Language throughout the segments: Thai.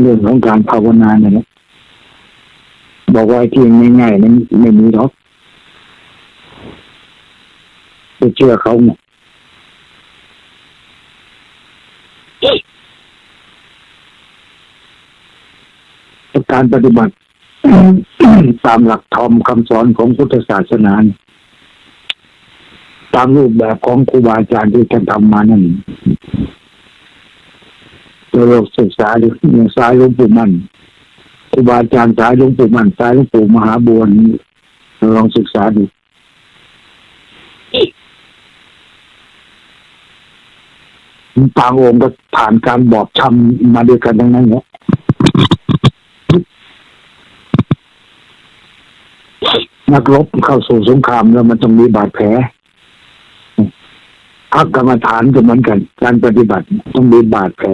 เรื่องของการภาวนาเนี่ยนะบอกว่าไอ้ที่ง่ายๆนั้นไม่มีหรอกไปเชื่อเขาเนี่ยการปฏิบัติตามหลักธรรมคำสอนของพุทธศาสนานตามรูปแบบของครูบาอาจารย์ที่ท่านทำมานั่น เราศึกษาดูอย่างสายหลวงปู่มั่นครูบาอาจารย์สายหลวงปู่มั่นสายหลวงปู่มหาบัวนี่ลองศึกษาดูต่างองค์ก็ผ่านการบอบช้ำมาด้วยกันทั้งนั้นเนี่ยนักรบเข้าสู่สงครามแล้วมันต้องมีบาดแผลพักกรรมฐานก็เหมือนกัน การปฏิบัติต้องมีบาดแผล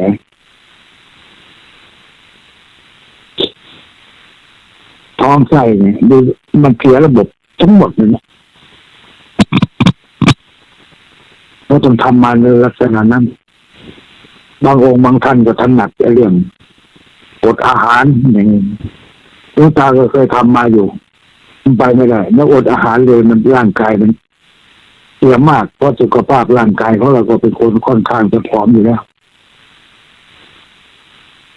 ท้องไส้เนี่ยดูมันเสียระบบทั้งหมดเลยนะเราต้องทำมาในลักษณะนั้น บางองค์บางท่านก็ถนัดเรื่องอดอาหารอย่างนี้ลวงตาก็เคยทำมาอยู่มันไปไม่ได้แล้วอดอาหารเลยมันร่างกายมันเสียมากเพราะสุขภาพร่างกายของเราก็เป็นคนค่อนข้างจะผอมอยู่แล้ว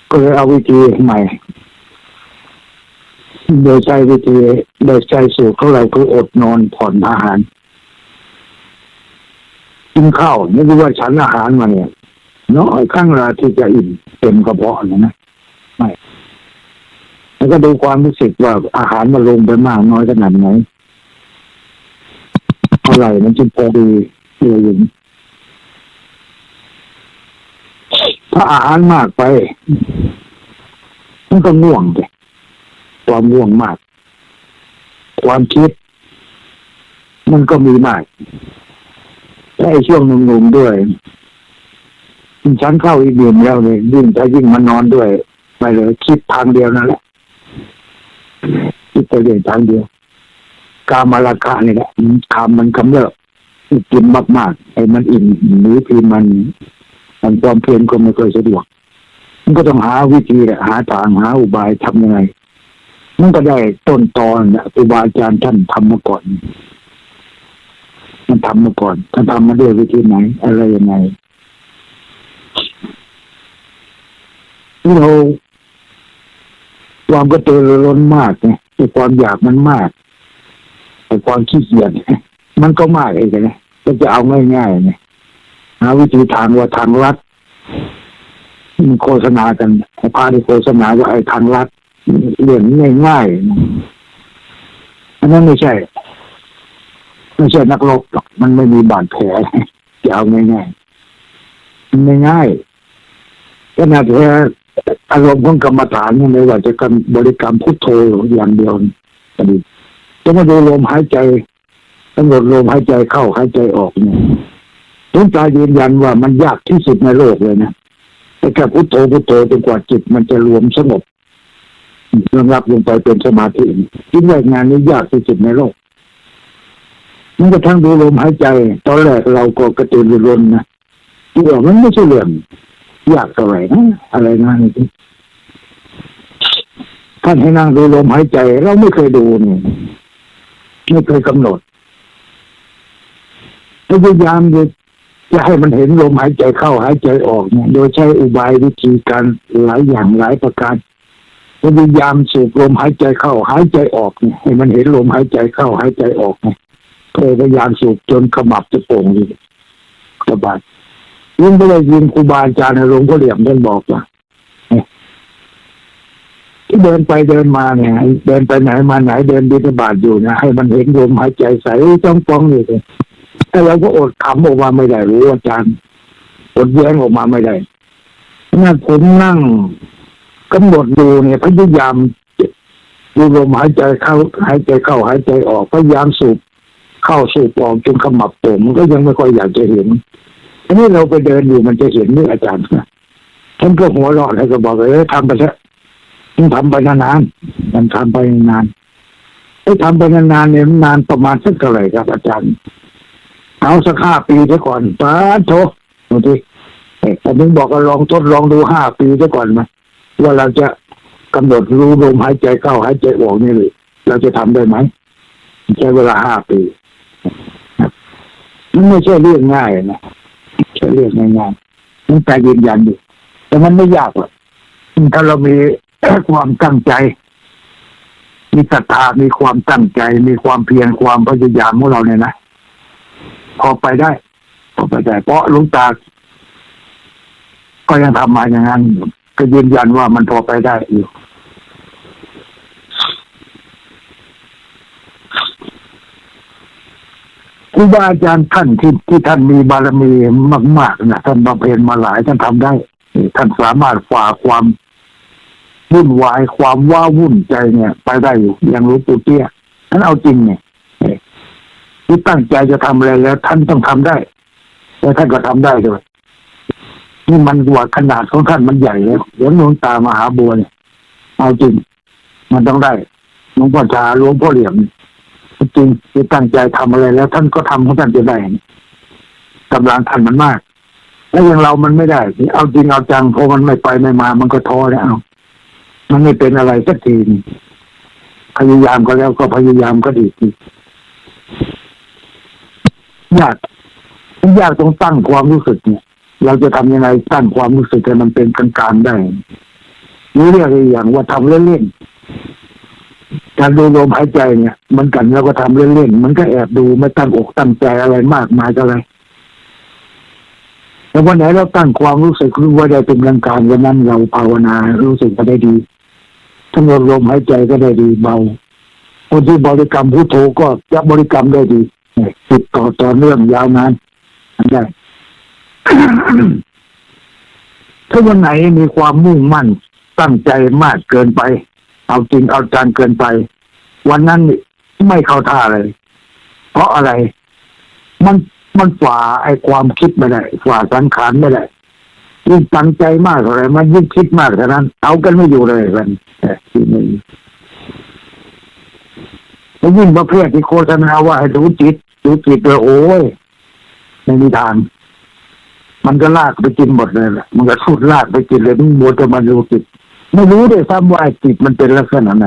ก็เลยเอาวิธีใหม่ โดยใช้วิธีโดยใช้สูตรของเราคืออดนอนผ่อนอาหารกินข้าวไม่รู้ว่าฉันอาหารมาเนี่ยน้อยครั้งเวลาที่จะอิ่มเต็มกระเพาะนะนะไม่แล้วก็ดูความรู้สึกว่าอาหารมันลงไปมากน้อยขนาดไหนเท่าไหร่มันจึงพอดีเพื่ออยู่ถ้าอาหารมากไป มันก็ง่วงเลย ความง่วงมาก ความคิด มันก็มีมากและไอ้ช่วงหนุ่มๆด้วยฉันเข้าอีเดือนแล้วเลยยิ่งถ้ายิ่งมานอนด้วยไปเลยคิดทางเดียวนั่นแหละคิดไปเดียทางเดียว กามาราคะนี่แหละคำมันกำเริบกินมากๆไอ้มันอิ่มหรือพีมัน มันความเพียรก็ไม่เคยสะดวกมันก็ต้องหาวิธีแหละหาทางหาอุบายทำยังไง มันก็ได้ต้นตอนครูบาอาจารย์ท่านทำมาก่อน มันทำมาก่อนท่านทำมาด้วยวิธีไหน อะไรยังไงเราความกระตือรือร้นมากเนี่ยไอ้ความอยากมันมากไอ้ความขี้เกียจมันก็มากเองนะก็จะเอาง่ายๆเนี่ยหาวิธีทางว่าทางลัดมันโฆษณากันพาที่โฆษณาว่าไอ้ทางลัด เรื่องง่ายๆอันนั้นไม่ใช่ ไม่ใช่นักรบหรอกมันไม่มีบาดแผลจะเอาง่ายๆมันไม่ง่ายขนาดแค่อารมณ์ของกรรมฐานนี่ไม่ว่าจะการบริกรรมพุทโธอย่างเดียวก็ดีจะมาดูลมหายใจกำหนดลมหายใจเข้าหายใจออกเนี่ยหลวงตายืนยันว่ามันยากที่สุดในโลกเลยนะแต่แค่พุทโธพุทโธจนกว่าจิตมันจะรวมสงบ ระงับลงไปเป็นสมาธิคิดว่างานนี้ยากที่สุดในโลกมันก็ทั้งดูลมหายใจ ตอนแรกเราก็กระตือรือร้นนะที่ว่ามันไม่ใช่เรื่องยากเท่าไหร่นะอะไรนั่นท่านให้นั่งดูลมหายใจ เราไม่เคยดูนี่ไม่เคยกำหนดพยายามจะจะให้มันเห็นลมหายใจเข้าหายใจออกเนี่ยโดยใช้อุบายวิธีการหลายอย่างหลายประการ พยายามสูบลมหายใจเข้า หายใจออกให้มันเห็นลมหายใจเข้า หายใจออกเนี่ยพยายามสูบจนขมับจะโป่งอยู่สบายลุงก็เลยยินครูบาอาจารย์หลวงพ่อเหลี่ยมท่านบอกว่าที่เดินไปเดินมาเนี่ย เดินไปไหนมาไหนเดินบิณฑบาตอยู่นะให้มันเห็นลมหายใจใสจ้องป้องอยู่เลยแต่เราก็อดขำออกมาไม่ได้รู้อาจารย์อดแย้งออกมาไม่ได้นั่นผมนั่ง กำหนดดูเนี่ยพยายามดูลมหายใจเข้าหายใจเข้าหายใจออกพยายามสูบเข้าสูบออกจนขมับโป่มก็ยังไม่ค่อยอยากจะเห็นอันนี้เราไปเดินอยู่มันจะเห็นนี่อาจารย์ท่านก็หัวเราะแล้วก็บอกเออทำไปเถอะต้องทำไปนานๆมันทำไปนานไอ้ทำไปนานๆเนี่ยนานประมาณสักเท่าไหร่ครับ อาจารย์ เอาสักห้าปีซะก่อนป้าโถดูดิแต่ถึงบอกว่าลองทดลองดูห้าปีซะก่อนไหม ว่าเราจะกำหนดรู้ลมหายใจเข้าหายใจออกนี่เลยเราจะทำได้ไหมใช้เวลาห้าปีมันไม่ใช่เรื่องง่ายนะไม่ใช่เรื่องง่ายๆมันแต่ยืนยันอยู่แต่มันไม่ยากหรอกถ้าเรามีความตั้งใจ มีศรัทธามีความตั้งใจ มีความเพียรความพยายามของเราเนี่ยนะพอไปได้พอไปได้ เพราะหลุงตา ก็ยังทำมาอย่างนั้นอยู่ ก็ยืนยันว่ามันพอไปได้อยู่ครูบาอาจารย์ท่านที่ที่ท่านมีบารมีมาก ๆนะท่านบำเพ็ญมาหลายท่านทำได้ ท่านสามารถฝ่าความวุ่นวายความว้าวุ่นใจเนี่ย ไปได้อยู่อย่างหลวงปู่เตี้ยท่านเอาจริงเนี่ยที่ตั้งใจจะทำอะไรแล้ว ท่านต้องทำได้ แล้วท่านก็ทำได้ด้วย นี่มันว่าขนาดของท่านมันใหญ่แล้วเหมือนหลวงตามหาบัวเนี่ยเอาจริง มันต้องได้หลวงพ่อชาหลวงพ่อเหลี่ยมเนี่ยจริงที่ตั้งใจทำอะไรแล้ว ท่านก็ทำของท่านจะได้กำลังท่านมันมาก แล้วอย่างเรามันไม่ได้เอาจริงเอาจังพอมันไม่ไปไม่มา มันก็ท้อแล้วมันไม่เป็นอะไรสักทีพยายามก็แล้วก็พยายามก็ดีทียากยากต้องตั้งความรู้สึกเนี่ย เราจะทำยังไงตั้งความรู้สึกให้มันเป็นกลางๆได้นี่เรียกอีกอย่างว่าทำเล่นๆการดูลมหายใจเนี่ยมันกันเราก็ทำเล่นๆมันก็แอบดูไม่ตั้งอกตั้งใจอะไรมากมายก็เลยแต่วันไหนเราตั้งความรู้สึกรู้ว่าได้เป็นกลางการวันนั้นเราภาวนารู้สึกก็ได้ดีทั้งลมหายใจก็ได้ดีเบาคนที่บริกรรมพุทโธก็จะบริกรรมได้ดีติดต่อต่อเนื่องยาวนานได้ ถ้าวันไหนมีความมุ่งมั่นตั้งใจมากเกินไป เอาจริงเอาจังเกินไป วันนั้นนี่ไม่เข้าท่าเลย เพราะอะไร มันมันฝ่าไอ้ความคิดไม่ได้ฝ่าสังขารไม่ได้ยิ่งตั้งใจมากเท่าไรมันยิ่งคิดมากเท่านั้น เอากันไม่อยู่เลยกันแต่ที่นี่แล้วยิ่งประเภทที่โฆษณาว่าให้รู้จิตรู้จิตเลยโอ้ยไม่มีทาง มันก็ลากไปกินหมดเลยแหละมันก็สุดลากไปกินเลยมันมัวแต่มันรู้จิตไม่รู้ด้วยซ้ำว่าไอ้จิตมันเป็นลักษณะไหน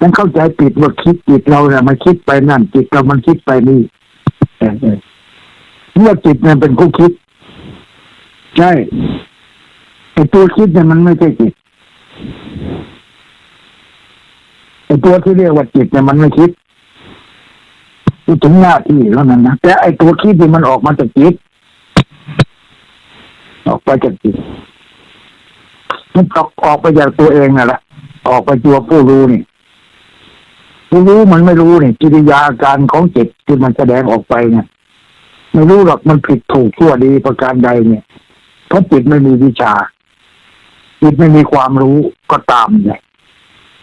มันเข้าใจจิตว่าคิดจิตเราเนี่ยมันคิดไปนั่นจิตเรามันคิดไปนี่เออเออเมื่อจิตเนี่ยเป็นผู้คิด ใช่ไอตัวคิดเนี่ยมันไม่ใช่จิตไอตัวที่เรียกว่าจิตเนี่ยมันไม่คิดถึงหน้าที่แล้วนั้นนะแต่ไอตัวคิดที่ยมันออกมาจากจิต ออกไปจากจิตมันออกออกไปจากตัวเองนั่นแหละออกไปตัวผู้รู้นี่ผู้รู้มันไม่รู้นี่กิริยาอาการของจิตที่มันแสดงออกไปเนี่ยไม่รู้หรอกมันผิดถูกชั่วดีประการใดเนี่ยเพราะจิตไม่มีวิชาจิตไม่มีความรู้ก็ตามเนี่ย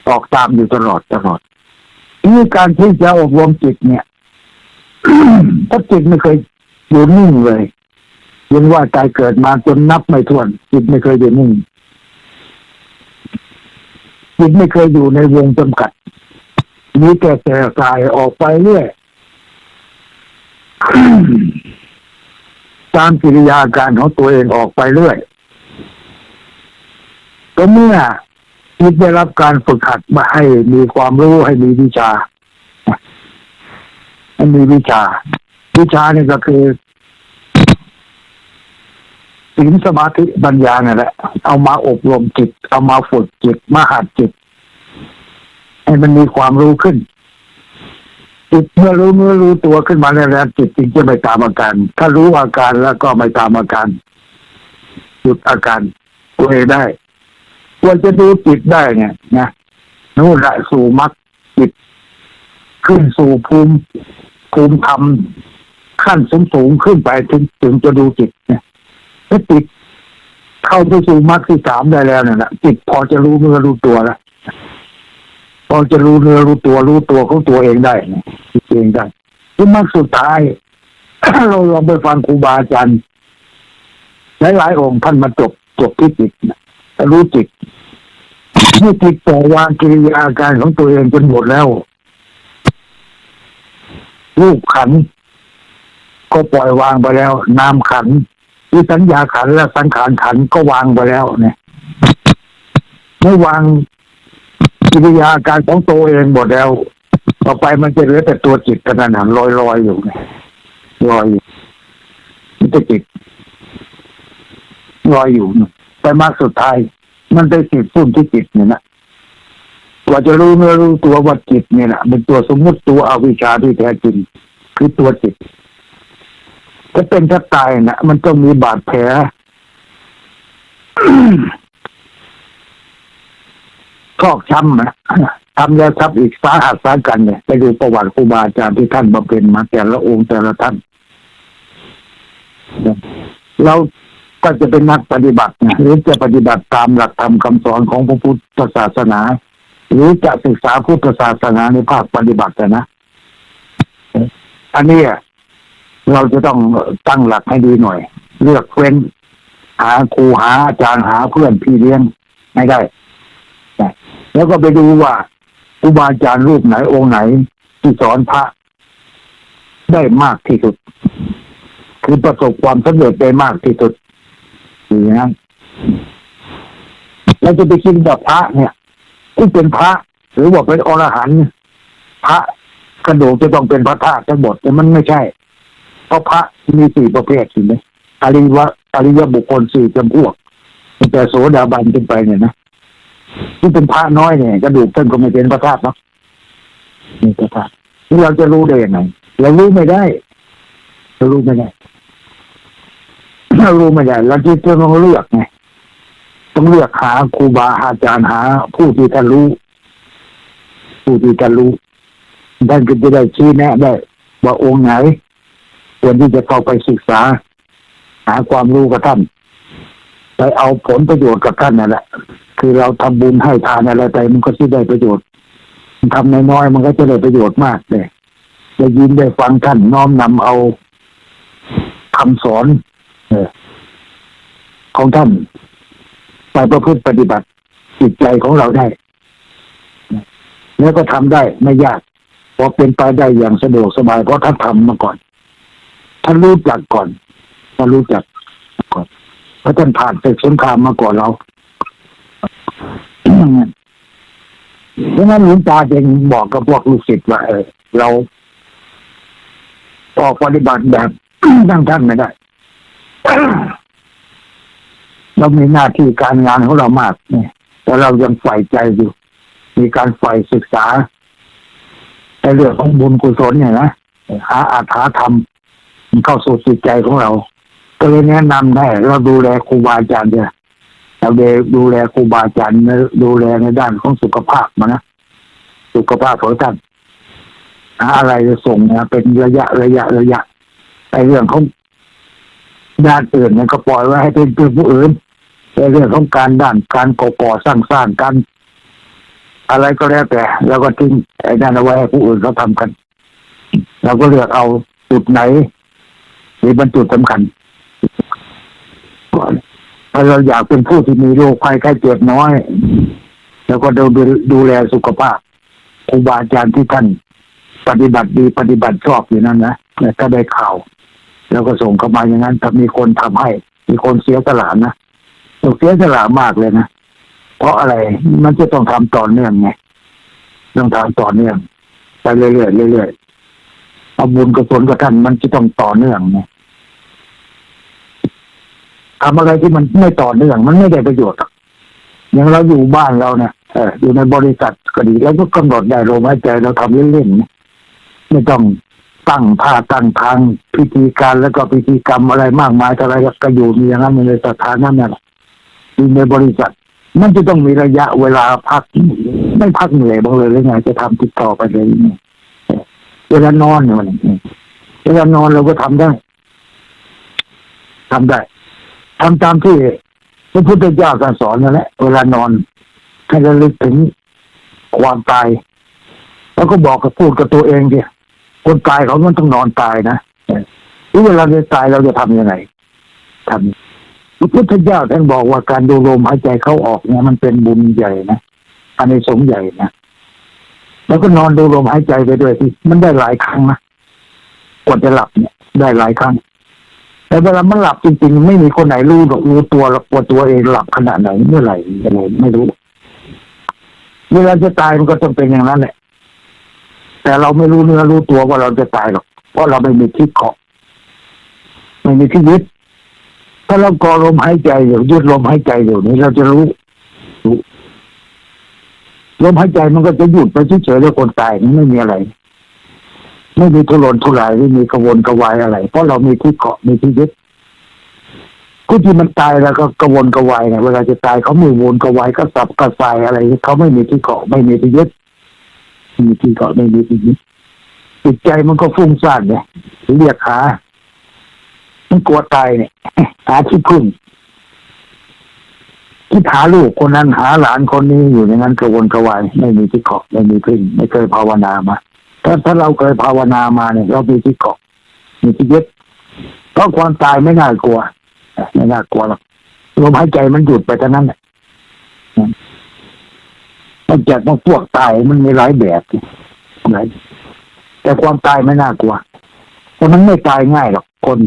ออกตามอยู่ตลอดตลอดนี่การที่จะอบรมจิตเนี่ยถ้าจิตไม่เคยอยู่นิ่งเลย ยังว่าตายเกิดมาจนนับไม่ถ้วนจิตไม่เคยอยู่นิ่งจิตไม่เคยอยู่ในวงจำกัดมีแต่แต่สายออกไปเรื่อยตามกิริยาการของตัวเองออกไปเรื่อยก็เมื่อจิตได้รับการฝึกหัดมาให้มีความรู้ให้มีวิชาให้มีวิชา วิชานี่ก็คือ ศีลสมาธิปัญญาเนี่ยแหละ เอามาอบรมจิต เอามาฝึกจิตมาหัดจิต ให้มันมีความรู้ขึ้น จิตเมื่อรู้เมื่อรู้ตัวขึ้นมาแล้วจิตจึงจะไม่ตามอาการ ถ้ารู้อาการแล้วก็ไม่ตามอาการหยุดอาการตัวเองได้ควรจะดูจิตได้เนี่ยนะนู่นแหละสู่มรรคจิต ขึ้นสู่ภูมิภูมิธรรมขั้นสูงสูงขึ้นไปถึงถึงจะดูจิตเนี่ย ถ้าจิตเข้าไปสู่มรรคที่สามได้แล้วเนี่ยนะจิตพอจะรู้เนื้อรู้ตัวแล้วพอจะรู้เนื้อรู้ตัวรู้ตัวของตัวเองได้เนี่ยตัวเองได้ที่มรรคสุดท้าย เราลองไปฟังครูบาอาจารย์หลายๆองค์ท่านมาจบจบที่จิตรู้จิตเมื่จิตปล่อยวางกิริยาการของตัวเองจนหมดแล้ว รูปขันก็ปล่อยวางไปแล้ว นามขัน ธ์ที่สัญญาขันและสังขารขันก็วางไปแล้วเนี่ยไม่วางกิริยาการของตัวเองหมดแล้ว ต่อไปมันจะเหลือแต่ตัวจิตขนาดนั้นลอยลอยอยู่ไงลอยอยู่มันจะจิตลอยอยู่ไปมากสุดท้าย มันไปติดปุ่นที่จิตเนี่ยนะกว่าจะรู้เนื้อรู้ตัวว่าจิตเนี่ยนะเป็นตัวสมมุติตัวอวิชชาที่แท้จริงคือตัวจิต ถ้าเป็นถ้าตายนะมันต้องมีบาดแผลชอกช้ำนะทำแล้วทับอีกสาหัสสากันเนี่ยไปดูประวัติครูบาอาจารย์ที่ท่านบำเพ็ญมาแต่ละองค์แต่ละท่านเราก็จะเป็นนักปฏิบัตินะหรือจะปฏิบัติตามหลักธรรมคำสอนของพระพุทธศาสนา หรือจะศึกษาพุทธศาสนาในภาคปฏิบัติอะนะอันนี้ เราจะต้องตั้งหลักให้ดีหน่อย เลือกเฟ้น หาครูหาอาจารย์หาเพื่อนพี่เลี้ยงให้ได้แล้วก็ไปดูว่าครูบาอาจารย์รูปไหนองค์ไหน ที่สอนพระ ได้มากที่สุด คือประสบความสำเร็จได้มากที่สุดอย่างนั้นเราจะไปคิดแบบพระเนี่ยที่เป็นพระ หรือว่าเป็นอรหันต์พระกระดูกจะต้องเป็นพระธาตุทั้งหมดแต่มันไม่ใช่ เพราะพระมีสี่ประเภทใช่ไหมอริวะอริยบุคคลสี่จำพวกตั้งแต่โสดาบันขึ้นไปเนี่ยนะที่เป็นพระน้อยเนี่ยกระดูกท่านก็ไม่เป็นพระธาตุเนาะนี่พระธาตุที่เราจะรู้ได้ยังไงเรารู้ไม่ได้เรารู้ไม่ได้เรารู้ไม่ได้เราจะต้องเลือกไงต้องเลือกหาครูบาอาจารย์หา ผู้ที่ท่านรู้ ผู้ที่ท่านรู้ท่านก็จะได้ชี้แนะได้ว่าองค์ไหน ควรที่จะเข้าไปศึกษา หาความรู้กับท่านไปเอาผลประโยชน์กับท่านนั่นแหละ คือเราทำบุญให้ทานอะไรไปมันก็ที่ได้ประโยชน์ทำน้อยๆมันก็จะได้ประโยชน์มากเลยได้ยินได้ฟังท่านน้อมนำเอาคำสอนเอของท่านไปประพฤติปฏิบัติจิตใจของเราได้ แล้วก็ทำได้ไม่ยากพราะเป็นไปได้อย่างสะดวกสบายเพราะท่านทำมาก่อน ท่านรู้จักก่อนท่านรู้จักก่อนเพราะท่านผ่านศึกสงครามมาก่อนเราเพราะนั้นหลวงตาจึงบอกกับพวกลูกศิษย์ว่าเออเราออกปฏิบัติแบบตั้งท่านไม่ได้เรามีหน้าที่การงานของเรามากเนี่ยแต่เรายังใฝ่ใจอยู่ มีการใฝ่ศึกษาในเรื่องของบุญกุศลเนี่ยนะหาอาถาธรรม มันเข้าสู่จิตใจของเรา ก็เลยแนะนำได้เราดูแลครูบาอาจารย์เนี่ยเราดูแลครูบาอาจารย์ดูแลในด้านของสุขภาพมานะสุขภาพของท่านอะไรจะส่งนะเป็นระยะระยะระยะไอ้เรื่องของด้านอื่นเนี่ยก็ปล่อยไว้ให้เป็นเพื่อนผู้อื่นในเรื่องของการด้านการก่อก่อสร้างสร้างกันอะไรก็แล้วแต่แล้วก็ทิ้งไอ้นั่นเอาไว้ให้ผู้อื่นเขาทำกัน เราก็เลือกเอาจุดไหน หรือเป็นจุดสำคัญถ้าเราอยากเป็นผู้ที่มีโรคภัยไข้เจ็บน้อย แล้วก็ดูดูดูแลสุขภาพครูบาอาจารย์ที่ท่านปฏิบัติดีปฏิบัติชอบอยู่นั่นนะแต่ถ้าได้ข่าว แล้วก็ส่งเข้ามาอย่างนั้นถ้ามีคนทำให้ มีคนเสียสละนะต้องเสียสละมากเลยนะเพราะอะไรมันจะต้องทำต่อเนื่องไงต้องทำต่อเนื่องไปเรื่อยๆเรื่อยๆ เอาบุญกุศลกับท่านมันจะต้องต่อเนื่องไงทำอะไรที่มันไม่ต่อเนื่อง มันไม่ได้ประโยชน์อย่างเราอยู่บ้านเราเนี่ยเอออยู่ในบริษัทก็ดีแล้วก็กำหนดได้ลมหายใจเราทำเล่นๆไม่ต้องตั้งท่าตั้งทางพิธีการแล้วก็พิธีกรรมอะไรมากมายอะไรก็อยู่มีอย่างนั้นในสถานะนั่นแหละอยู่ในบริษัท มันจะต้องมีระยะเวลาพัก ไม่พักเหนื่อยบ้างเลยหรือไงจะทำติดต่อไปเลยเนี่ย เวลานอนเนี่ยมันเวลานอนเราก็ทำได้ทำได้ทำตามที่พระพุทธเจ้าท่านสอนนั่นแหละเวลานอนให้ระลึกถึงความตาย แล้วก็บอกกับพูดกับตัวเองดิคนตายเขามันต้องนอนตายนะอเวลาจะตายเราจะทำยังไงทำพระพุทธเจ้าท่านบอกว่าการดูลมหายใจเข้าออกเนี่ยมันเป็นบุญใหญ่นะอันในสงส์ใหญ่นะ แล้วก็นอนดูลมหายใจไปด้วยที่มันได้หลายครั้งนะกว่าจะหลับเนี่ย ได้หลายครั้ง แต่เวลามันหลับจริงๆ ไม่มีคนไหนรู้หรอกรู้ตัวหรอกว่าตัวเองหลับขนาดไหนเมื่อไหร่อะไรไม่รู้ เวลาจะตายมันก็ต้องเป็นอย่างนั้นแหละ แต่เราไม่รู้เนื้อรู้ตัวว่าเราจะตายหรอก เพราะเราไม่มีที่เกาะไม่มีที่ยึดถ้าเรากอลมหายใจอยู่ยึดลมหายใจอยู่นี้เราจะรู้รู้ ลมหายใจมันก็จะหยุดไปเฉยๆแล้วคนตายมันไม่มีอะไร ไม่มีทุรนทุรายไม่มีกระวนกระวายอะไร เพราะเรามีที่เกาะมีที่ยึดกูที่มันตายแล้วก็กระวนกระวายเนี่ยเวลาจะตายเขาไม่วนกระวายก็สับกระสายอะไรเขาไม่มีที่เกาะไม่มีที่ยึดม่มีที่เกาะไม่มีที่ยึดจิตใจมันก็ฟุ้งซ่านเนี่ยเรียกหามันกลัวตายเนี่ยหาที่พึ่ง คิดหาลูกคนนั้นหาหลานคนนี้อยู่ในนั้นกระวนกระวายไม่มีที่เกาะไม่มีพึ่งไม่เคยภาวนามา ถ้าถ้าเราเคยภาวนามาเนี่ยเรามีที่เกาะมีที่ยึดเพราะความตายไม่น่ากลัวไม่น่ากลัวหรอกลมหายใจมันหยุดไปเท่านั้นแหละนอกจากมันพวกตายมันมีหลายแบบหลายแต่ความตายไม่น่ากลัวเพราะมันไม่ตายง่ายหรอกคน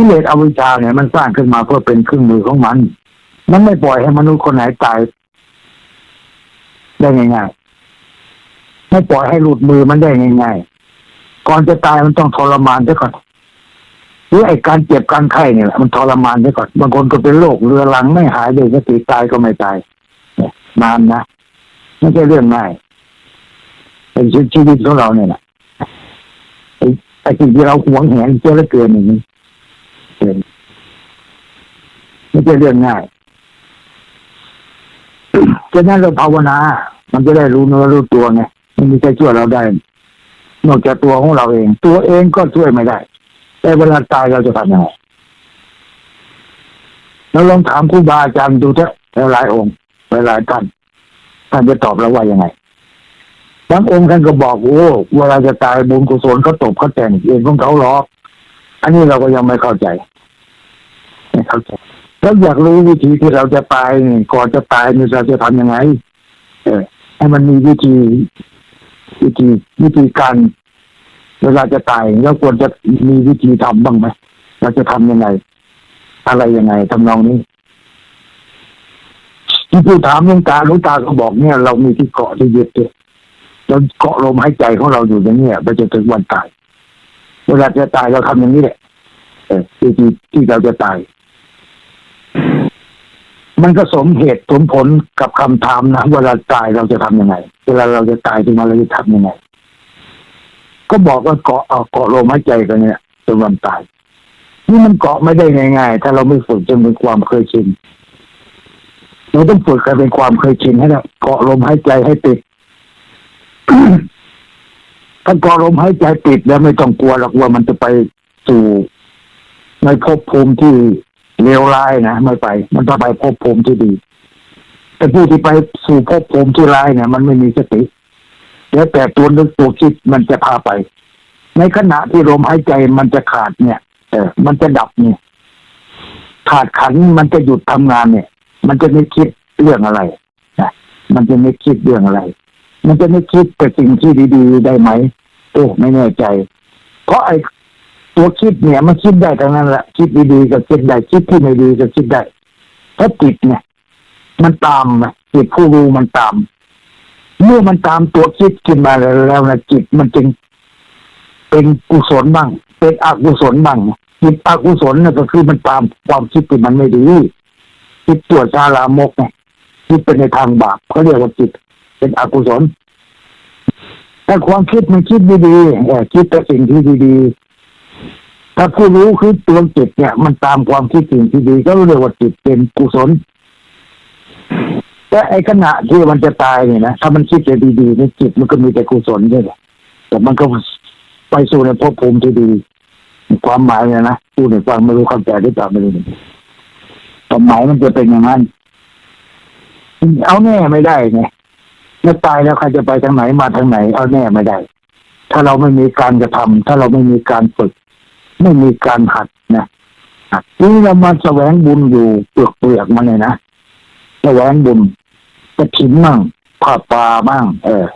กิเลสอวิชชาเนี่ยมันสร้างขึ้นมาเพื่อเป็นเครื่องมือของมัน มันไม่ปล่อยให้มนุษย์คนไหนตายได้ง่ายๆไม่ปล่อยให้หลุดมือมันได้ง่ายๆก่อนจะตายมันต้องทรมานด้วยก่อนหรือไอ้การเจ็บการไข้เนี่ยแหละมันทรมานด้วยก่อนบางคนก็เป็นโรคเรือรังไม่หายเลยสติตายก็ไม่ตายนานนะไม่ใช่เรื่องง่ายเป็นชีวิตของเราเนี่ยแหละไอ้ไอ้สิ่งที่เราหวงแหนเจ้าลือเกินอย่างนี้ เกินไม่ใช่เรื่องง่ายฉะนั้นเราภาวนา มันจะได้รู้เนื้อรู้ตัวไงไม่มีใครช่วยเราได้ นอกจากตัวของเราเอง ตัวเองก็ช่วยไม่ได้ แต่เวลาตายเราจะทำยังไงเราลองถามครูบาอาจารย์ดูเถอะหลายองค์หลายท่านท่านจะตอบเราว่ายังไงบางองค์ท่านก็บอกโอ้เวลาจะตายบุญกุศลเขาตบเขาแต่งเองของเขาหรอกอันนี้เราก็ยังไม่เข้าใจ ไม่เข้าใจเราอยากรู้วิธีที่เราจะตายนี่ก่อนจะตายนี่เราจะทำยังไง เออให้มันมีวิธีวิธีวิธีการเวลาจะตายเราควรจะมีวิธีทำบ้างไหมเราจะทำยังไง อะไรยังไงทำนองนี้ที่ผู้ถามหลุงตาหลุงตาก็บอกเนี่ย เรามีที่เกาะที่ยึดเนี่ยเราเกาะลมหายใจของเราอยู่อย่างเนี้ยไปจนถึงวันตาย เวลาจะตายเราทำอย่างนี้แหละเออวิธีที่เราจะตาย มันก็สมเหตุสมผลกับคำถามนะเวลาตายเราจะทำยังไง เวลาเราจะตายขึ้นมาเราจะทำยังไง ก็บอกว่าเกาะเอาเกาะลมหายใจกันเนี่ยจนวันตาย นี่มันเกาะไม่ได้ง่ายๆ ถ้าเราไม่ฝึกจนเป็นความเคยชินเราต้องฝึกกันเป็นความเคยชินให้ได้เกาะลมหายใจให้ติดถ้าเกาะลมหายใจติดแล้วไม่ต้องกลัวหรอกว่ามันจะไปสู่ในภพภูมิที่ เลวร้ายนะไม่ไป มันต้องไปภพภูมิที่ดี แต่ผู้ที่ไปสู่ภพภูมิที่ร้ายเนี่ยมันไม่มีสติแล้วแต่ตัวนึกตัวคิดมันจะพาไป ในขณะที่ลมหายใจมันจะขาดเนี่ย เออ มันจะดับเนี่ย ขาดขันมันจะหยุดทำงานเนี่ย มันจะไม่คิดเรื่องอะไรนะมันจะไม่คิดเรื่องอะไร มันจะไม่คิดแต่สิ่งที่ดี ๆ ได้ไหมโอ้ไม่แน่ใจ เพราะไอ้ ตัวคิดเนี่ยมันคิดได้ทั้งนั้นแหละคิดดีๆก็คิดได้คิดที่ไม่ดีก็คิดได้ถ้าจิตเนี่ย มันตามนะจิตผู้รู้มันตาม เมื่อมันตามตัวคิดขึ้นมาแล้วนะจิตมันจึงเป็นกุศลบ้าง เป็นอกุศลบ้างจิตอกุศลน่ะก็คือมันตามความคิดที่มันไม่ดีคิดตัวชาลามกเนี่ยคิดเป็นในทางบาปเขาเรียกว่าจิต เป็นอกุศลแต่ความคิดมันคิดดีๆคิดแต่สิ่งที่ดีๆ ถ้าผู้รู้คือตัวจิตเนี่ย มันตามความคิดสิ่งที่ดี ก็เรียกว่าจิตเป็นกุศลแต่ไอ้ขณะที่มันจะตายเนี่ยนะถ้ามันคิดแต่ดีๆในจิตมันก็มีแต่กุศลใช่ไหมแต่มันก็ไปสู่ในภพภูมิที่ดีความหมายเนี่ยนะผู้ในฟังไม่รู้เข้าใจหรือเปล่าไม่รู้ความหมายมันจะเป็นอย่างนั้นเอาแน่ไม่ได้ไงเมื่อตายแล้วใครจะไปทางไหนมาทางไหน เอาแน่ไม่ได้ ถ้าเราไม่มีการกระทำถ้าเราไม่มีการฝึก ไม่มีการหัดนะนี่เรามาแสวงบุญอยู่เปลือกเปลือกมันเลยนะแสวงบุญจะถิ่นมั่งผ้าป่ามั่งเออ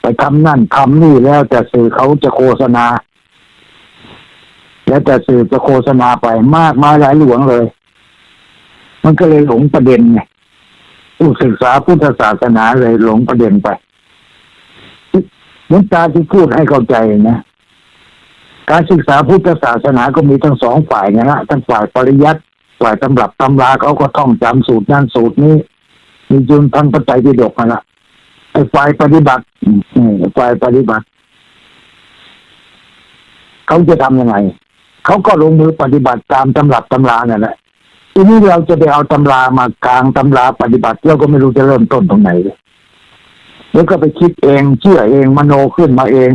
ไปทำนั่นทำนี่แล้วแต่สื่อเขาจะโฆษณา แล้วแต่สื่อจะโฆษณาไปมากมายหลายหลวงเลย มันก็เลยหลงประเด็นไงผู้ศึกษาพุทธศาสนาเลยหลงประเด็นไปหลวงตาที่พูดให้เข้าใจนะ การศึกษาพุทธศาสนาก็มีทั้งสองฝ่ายนะฮะทั้งฝ่ายปริยัติฝ่ายตำรับตำราเขาก็ท่องจำสูตรนั่นสูตรนี้ มีจุนทั้งปัจจัยปิฎกนั่นแหละไอ้ฝ่ายปฏิบัติฝ่ายปฏิบัติเขาจะทำยังไงเขาก็ลงมือปฏิบัติตามตำรับตำรานั่นแหละทีนี้เราจะไปเอาตำรามากลางตำราปฏิบัติเราก็ไม่รู้จะเริ่มต้นตรงไหนเลยแล้วก็ไปคิดเองเชื่อเองมโนขึ้นมาเอง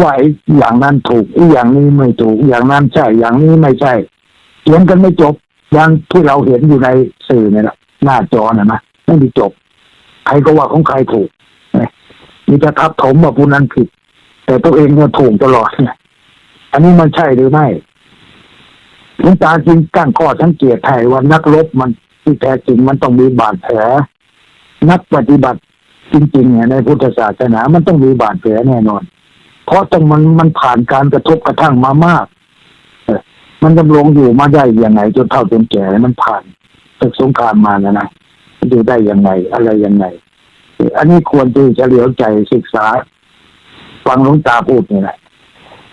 ว่าไอ้อย่างนั้นถูกอย่างนี้ไม่ถูก อย่างนั้นใช่ อย่างนี้ไม่ใช่เถียงกันไม่จบอย่างที่เราเห็นอยู่ในสื่อเนี่ยหละหน้าจอนะนะไม่มีจบใครก็ว่าของใครถูกนี่ยมีจะทับถมว่าผู้นั้นผิด แต่ตัวเองก็ถูกตลอดเนี่ยอันนี้มันใช่หรือไม่หลวงตาจึงตั้งข้อสังเกตให้ว่านักรบมันที่แท้จริงมันต้องมีบาดแผลนักปฏิบัติจริงๆเนี่ยในพุทธศาสนามันต้องมีบาดแผลแน่นอน เพราะต้องมันมันผ่านการกระทบกระทั่งมามากมันดำรงอยู่มาได้ยังไง จนเท่าจนแก่มันผ่านศึกสงครามมานะนะมันอยู่ได้ยังไง อะไรยังไง อันนี้ควรที่จะเหลียวใจศึกษา ฟังหลวงตาพูดนี่แหละ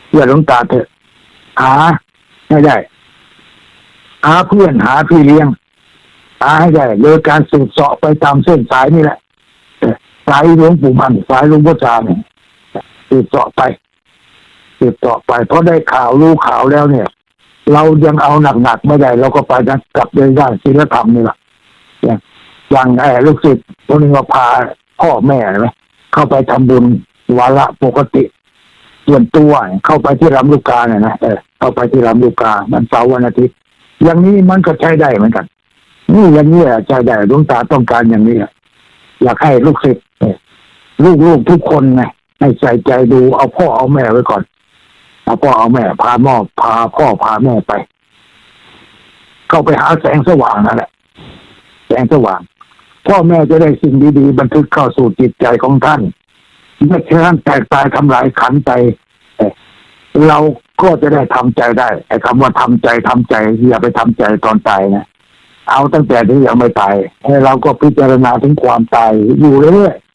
เพื่อหลวงตาเถอะหาไม่ได้หาเพื่อนหาพี่เลี้ยงหาให้ได้โดยการสืบเสาะไปตามเส้นสายนี่แหละสายหลวงปู่มันสายหลวงพ่อจาเนี่ย สืบเสาะไปสืบเสาะไปเพราะได้ข่าวรู้ข่าวแล้วเนี่ย เรายังเอาหนักๆไม่ได้เราก็ไปนะกลับในด้านศีลธรรมนี่แหละอย่างอย่างไอ้ลูกศิษย์คนนึงก็พาพ่อแม่ไหมเข้าไปทำบุญวาระปกติ ส่วนตัวเข้าไปที่ลำลูกกาเนี่ยนะเออเข้าไปที่ลำลูกกามันเสาร์วันอาทิตย์อย่างนี้มันก็ใช้ได้เหมือนกันนี่อย่างนี้อะใช้ได้ดวงตาต้องการอย่างนี้อะอยากให้ลูกศิษย์ลูกๆทุกคนไง ให้ใส่ใจดูเอาพ่อเอาแม่ไว้ก่อน เอาพ่อเอาแม่พาหมอพาพ่อพาแม่ไป เข้าไปหาแสงสว่างนั่นแหละแสงสว่าง พ่อแม่จะได้สิ่งดีๆบันทึกเข้าสู่จิตใจของท่านไม่ใช่ท่านแตกตายทำลายขันใจเราก็จะได้ทำใจได้ไอ้คำว่าทำใจทำใจอย่าไปทำใจตอนตายนะเอาตั้งแต่ที่ยังไม่ตายให้เราก็พิจารณาถึงความตายอยู่เรื่อยๆ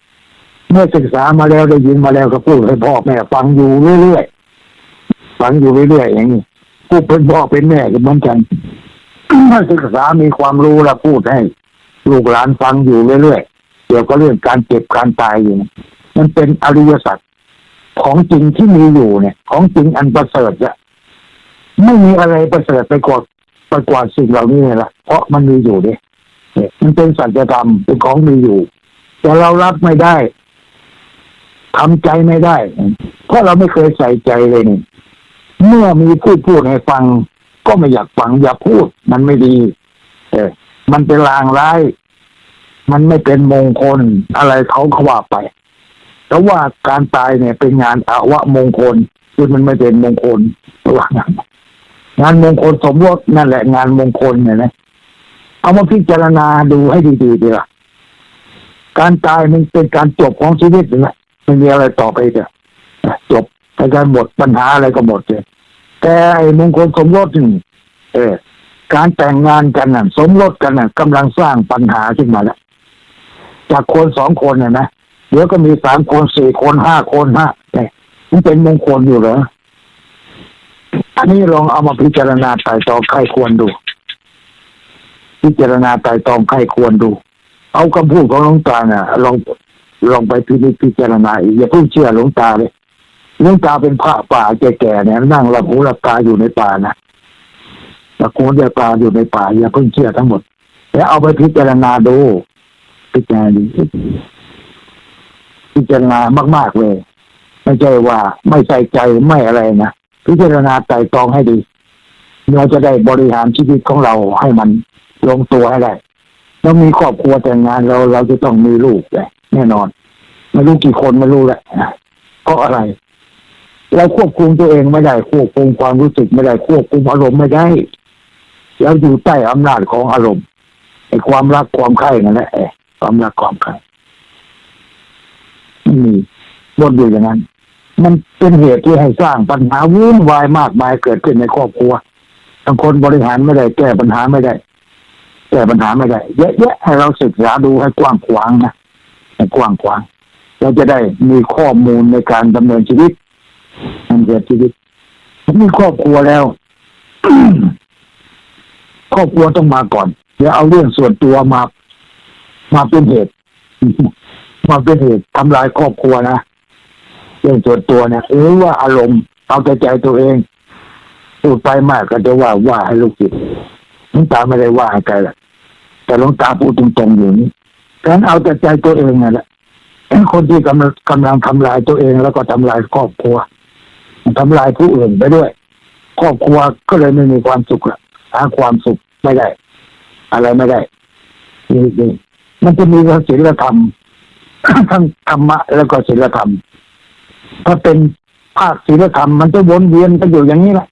เมื่อศึกษามาแล้วได้ยินมาแล้วก็พูดให้พ่อแม่ฟังอยู่เรื่อยๆฟังอยู่เรื่อยๆอย่างนี้ผู้เป็นพ่อเป็นแม่ก็เหมือนกันเมื่อศึกษามีความรู้แล้วพูดให้ ลูกหลานฟังอยู่เรื่อยๆเกี่ยวกับเรื่องการเจ็บการตายอยู่มันเป็นอริยสัจของจริงที่มีอยู่เนี่ย ของจริงอันประเสริฐอะไม่มีอะไรประเสริฐไปกว่าไปกว่าสิ่งเหล่านี้เลยละเพราะมันมีอยู่เนี่ยเนี่ยมันเป็นสัจธรรมเป็นของมีอยู่ แต่เรารับไม่ได้ ทำใจไม่ได้ เพราะเราไม่เคยใส่ใจเลยนี่เมื่อมีผู้พูดให้ฟัง ก็ไม่อยากฟังอย่าพูด มันไม่ดี เออมันเป็นลางร้าย มันไม่เป็นมงคลอะไรเขาเขาว่าไป แต่ว่าการตายเนี่ย เป็นงานอาวะมงคลคือมันไม่เป็นมงคลว่างานงานมงคลสมรสนั่นแหละ งานมงคลเนี่ยนะเอามาพิจารณาดูให้ดีๆดีละการตายมันเป็นการจบของชีวิตนะไไม่มีอะไรต่อไปเถอะจบในการหมดปัญหาอะไรก็หมดเลยแต่ไอ้มงคลสมรสนี่เออการแต่งงานกันน่ะ สมรสกันน่ะกำลังสร้างปัญหาขึ้นมาแล้วจากคนสองคนเนี่ยนะเดี๋ยวก็มีสามคนสี่คนห้าคนห้าเนี่ยมันเป็นมงคลอยู่เหรออันนี้ลองเอามาพิจารณาไต่ตองใครควรดู พิจารณาไต่ตองใครควรดู เอาคำพูดของหลวงตาเนี่ยลอง ลองไปพินิจพิจารณาอีกอย่าเพิ่งเชื่อหลวงตาเลยหลวงตาเป็นพระป่าแก่ๆเนี่ยนั่งหลับหูหลับตาอยู่ในป่านะตะโกนเรียกตาอยู่ในป่าอย่าเพิ่งเชื่อทั้งหมด แล้วเอาไปพิจารณาดูพิจารณาพิจารณามาก ๆเลยไม่ใช่ว่าไม่ใส่ใจไม่อะไรนะพิจารณาไต่ตรองให้ดี เราจะได้บริหารชีวิตของเราให้มันลงตัวให้ได้ แล้วมีครอบครัวแต่งงานเราเราจะต้องมีลูกเลยแน่นอนไม่รู้กี่คนไม่รู้แหละเพราะอะไร เราควบคุมตัวเองไม่ได้ควบคุมความรู้สึกไม่ได้ควบคุมอารมณ์ไม่ได้เราอยู่ใต้อำนาจของอารมณ์ไอ้ความรักความใคร่นั่นแหละความรักความใคร่ไม่มีบนอยู่อย่างนั้น มันเป็นเหตุที่ให้สร้างปัญหาวุ่นวายมากมายเกิดขึ้นในครอบครัวบางคนบริหารไม่ได้แก้ปัญหาไม่ได้ แก้ปัญหาไม่ได้เยอะแยะให้เราศึกษาดูให้กว้างขวางนะให้กว้างขวางเราจะได้มีข้อมูลในการดำเนินชีวิตดำเนินชีวิตมีครอบครัวแล้วครอบครัวต้องมาก่อนอย่าเอาเรื่องส่วนตัวมา มาเป็นเหตุ มาเป็นเหตุทำลายครอบครัวนะเรื่องส่วนตัวเนี่ยหรือว่าอารมณ์เอาแต่ใจตัวเองพูดไปมากก็จะว่าว่าให้ลูกศิษย์ ลวงตาไม่ได้ว่าใครหรอกแต่หลวงตาพูดตรงๆอยู่นี้การเอาแต่ใจตัวเองนั่นแหละคนที่กำลังกำลังทำลายตัวเองแล้วก็ทำลายครอบครัวทำลายผู้อื่นไปด้วย ครอบครัวก็เลยไม่มีความสุขละหาความสุขไม่ได้ อะไรไม่ได้นี่นี่มันจะมีศีลธรรมทั้งธรรมะแล้วก็ศีลธรรม ถ้าเป็นภาคศีลธรรมมันจะวนเวียนกันอยู่อย่างนี้แหละ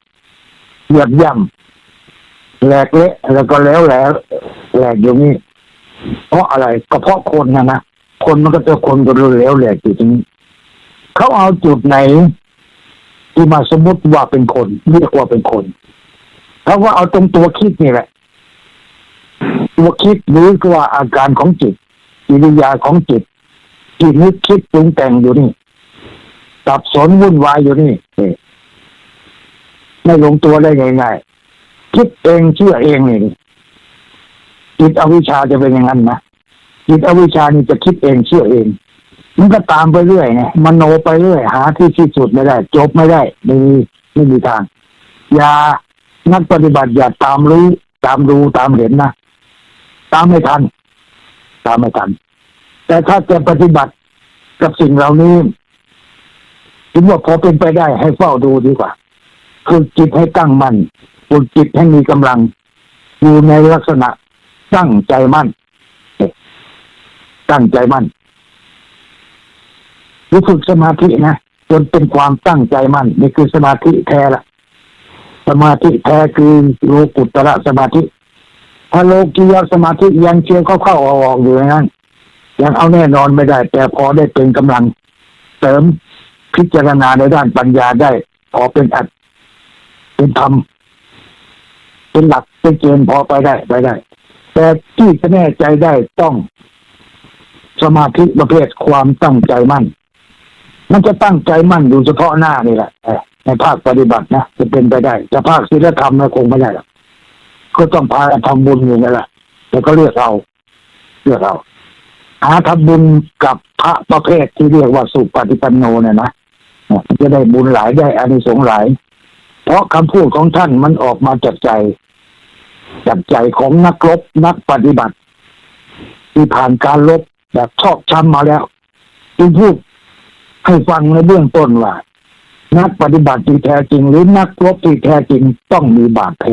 เหยียบย่ำ แหลกเละแล้วก็แล้วแล้วแหลกอยู่นี่เพราะอะไรก็เพราะคนนะนะคนมันก็จะคนก็รู้แล้วแหลกอยู่ตรงนี้เขาเอาจุดไหน ที่มาสมมติว่าเป็นคนเรียกว่าเป็นคนเขาว่าเอาตรงตัวคิดนี่แหละตัวคิดหรือว่าอาการของจิตกิริยาของจิตจิตนึกคิดปรุงแต่งอยู่นี่สับสนวุ่นวายอยู่นี่นี่ไม่ลงตัวได้ง่ายๆ คิดเองเชื่อเองนี่จิตอวิชชาจะเป็นอย่างนั้นนะจิตอวิชชานี่จะคิดเองเชื่อเอง มันก็ตามไปเรื่อยไงมโนไปเรื่อยหาที่ที่สุดไม่ได้ จบไม่ได้ไม่มีไม่มีทาง อย่านักปฏิบัติอย่าตามรู้ตามดูตามเห็นนะตามไม่ทัน ตามไม่ทัน แต่ถ้าจะปฏิบัติกับสิ่งเหล่านี้คิดว่าพอเป็นไปได้ให้เฝ้าดูดีกว่า คือจิตให้ตั้งมั่น ฝึกจิตให้มีกำลัง อยู่ในลักษณะตั้งใจมั่น ตั้งใจมั่นหรือฝึกสมาธินะจนเป็นความตั้งใจมั่นนี่คือสมาธิแท้ละสมาธิแท้คือโลกุตระสมาธิถ้าโลกียสมาธิยังเชื่อเข้าเข้าออกออยู่อย่างนั้นยังเอาแน่นอนไม่ได้ แต่พอได้เป็นกำลังเสริมพิจารณาในด้านปัญญาได้ พอเป็นอัดเป็นธรรม เป็นหลักเป็นเกณฑ์พอไปได้ไปได้ แต่ที่จะแน่ใจได้ต้องสมาธิประเภทความตั้งใจมั่น มันจะตั้งใจมั่นอยู่เฉพาะหน้านี่แหละในภาคปฏิบัตินะจะเป็นไปได้จะภาคศีลธรรมนะคงไม่ได้หรอกก็ต้องพาทำบุญอยู่นั่แหละแต่ก็เลือกเอาเลือกเอาหาทำบุญกับพระประเภทที่เรียกว่าสุปฏิปันโนเนี่ยนะจะได้บุญหลายได้อานิสงส์หลาย เพราะคำพูดของท่านมันออกมาจากใจ จับใจของนักรบนักปฏิบัติ ที่ผ่านการลบแบบชอบช้ำมาแล้วจึงพูดให้ฟังในเบื้องต้นว่านักปฏิบัติที่แท้จริง หรือนักรบที่แท้จริงต้องมีบาดแผล